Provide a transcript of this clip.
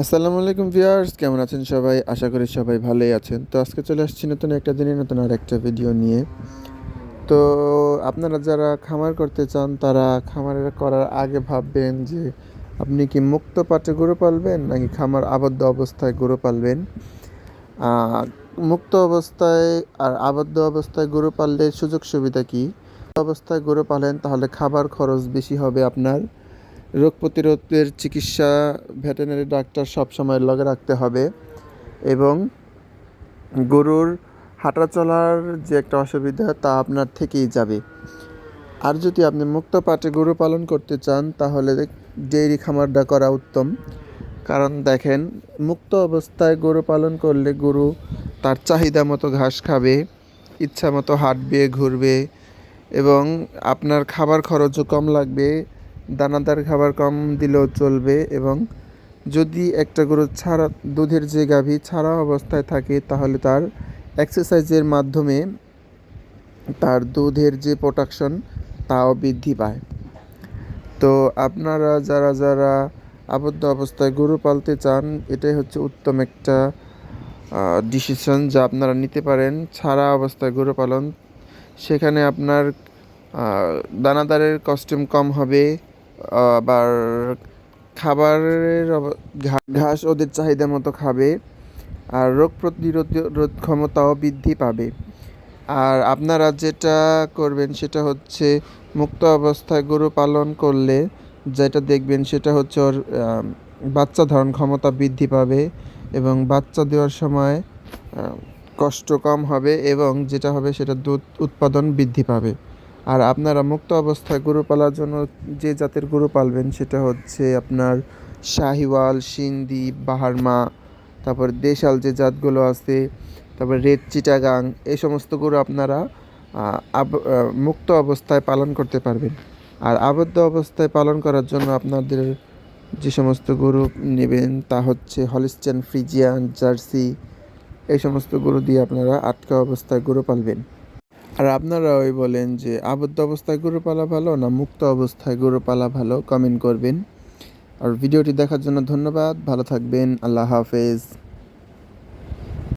আসসালামু আলাইকুম ভিউয়ার্স, কেমন আছেন সবাই? আশা করি সবাই ভালোই আছেন। তো আজকে চলে আসছি নতুন একটা দিনে নতুন আর একটা ভিডিও নিয়ে। তো আপনারা যারা খামার করতে চান, তারা খামার করার আগে ভাববেন যে, আপনি কি মুক্ত পাটে গরু পালবেন, নাকি খামার আবদ্ধ অবস্থায় গরু পালবেন? মুক্ত অবস্থায় আর আবদ্ধ অবস্থায় গরু পাললে সুযোগ সুবিধা কি? অবস্থায় গরু পালেন, তাহলে খাবার খরচ বেশি হবে আপনার। রোগ প্রতিরোধের চিকিৎসা ভেটেরিনারি ডাক্তার সবসময় লগে রাখতে হবে এবং গরুর হাঁটা চলার যে একটা অসুবিধা, তা আপনার থেকেই যাবে। আর যদি আপনি মুক্ত পাটে গরু পালন করতে চান, তাহলে ডেইরি খামারটা করা উত্তম। কারণ দেখেন, মুক্ত অবস্থায় গরু পালন করলে গরু তার চাহিদা মতো ঘাস খাবে, ইচ্ছা মতো হাঁটবে, ঘুরবে এবং আপনার খাবার খরচও কম লাগবে। দানাদার খাবার কম দিলেও চলবে এবং যদি একটা গরু ছাড়া, দুধের যে গাভী ছাড়া অবস্থায় থাকে, তাহলে তার এক্সারসাইজের মাধ্যমে তার দুধের যে প্রোডাকশন তাও বৃদ্ধি পায়। তো আপনারা যারা যারা আবদ্ধ অবস্থায় গরু পালতে চান, এটাই হচ্ছে উত্তম একটা ডিসিশন যা আপনারা নিতে পারেন। ছাড়া অবস্থায় গরু পালন, সেখানে আপনার দানাদারের কস্টিউম কম হবে আবার খাবারের ঘাস ওদের চাহিদা মতো খাবে আর রোগ প্রতিরোধ, রোধ ক্ষমতাও বৃদ্ধি পাবে। আর আপনারা যেটা করবেন সেটা হচ্ছে মুক্ত অবস্থায় গরু পালন করলে যেটা দেখবেন সেটা হচ্ছে ওর বাচ্চা ধারণ ক্ষমতা বৃদ্ধি পাবে এবং বাচ্চা দেওয়ার সময় কষ্ট কম হবে এবং যেটা হবে সেটা দুধ উৎপাদন বৃদ্ধি পাবে। আর আপনারা মুক্ত অবস্থায় গরু পালার জন্য যে জাতের গরু পালবেন সেটা হচ্ছে আপনার শাহিওয়াল, সিন্ধি, বাহারমা, তারপর দেশাল যে জাতগুলো আছে, তারপর রেড চিটাগাং, এই সমস্ত গরু আপনারা মুক্ত অবস্থায় পালন করতে পারবেন। আর আবদ্ধ অবস্থায় পালন করার জন্য আপনাদের যে সমস্ত গরু নেবেন তা হচ্ছে হলিস্টেন ফ্রিজিয়ান, জার্সি, এই সমস্ত গরু দিয়ে আপনারা আটকা অবস্থায় গরু পালবেন। আর আপনারা ওই বলেন যে আবদ্ধ অবস্থায় গরু পালা ভালো না মুক্ত অবস্থায় গরু পালা ভালো? কমেন্ট করবেন। আর ভিডিওটি দেখার জন্য ধন্যবাদ। ভালো থাকবেন। আল্লাহ হাফেজ।